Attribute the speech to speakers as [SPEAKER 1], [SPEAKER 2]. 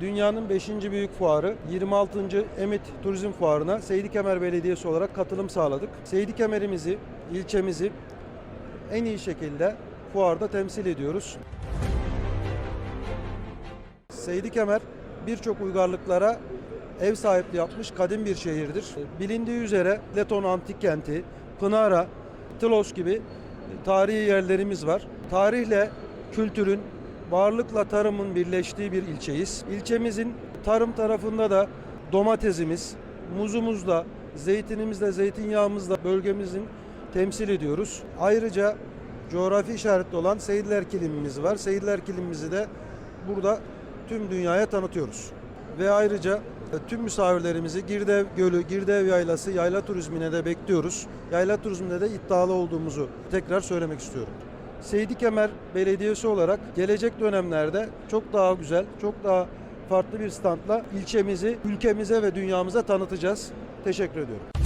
[SPEAKER 1] Dünyanın 5. büyük fuarı 26. Emit Turizm Fuarı'na Seydi Kemer Belediyesi olarak katılım sağladık. Seydi Kemer'imizi, ilçemizi en iyi şekilde fuarda temsil ediyoruz. Seydi Kemer birçok uygarlıklara ev sahipliği yapmış kadim bir şehirdir. Bilindiği üzere Leton Antik Kenti, Pınara, Tilos gibi tarihi yerlerimiz var. Tarihle kültürün, varlıkla tarımın birleştiği bir ilçeyiz. İlçemizin tarım tarafında da domatesimiz, muzumuzla, zeytinimizle, zeytinyağımızla bölgemizin temsil ediyoruz. Ayrıca coğrafi işaretli olan Seydiler Kilimimiz var. Seydiler Kilimimizi de burada tüm dünyaya tanıtıyoruz. Ve ayrıca e, tüm misafirlerimizi Girdev Gölü, Girdev Yaylası, yayla turizmine de bekliyoruz. Yayla turizminde de iddialı olduğumuzu tekrar söylemek istiyorum. Seydi Kemer Belediyesi olarak gelecek dönemlerde çok daha güzel, çok daha farklı bir standla ilçemizi ülkemize ve dünyamıza tanıtacağız. Teşekkür ediyorum.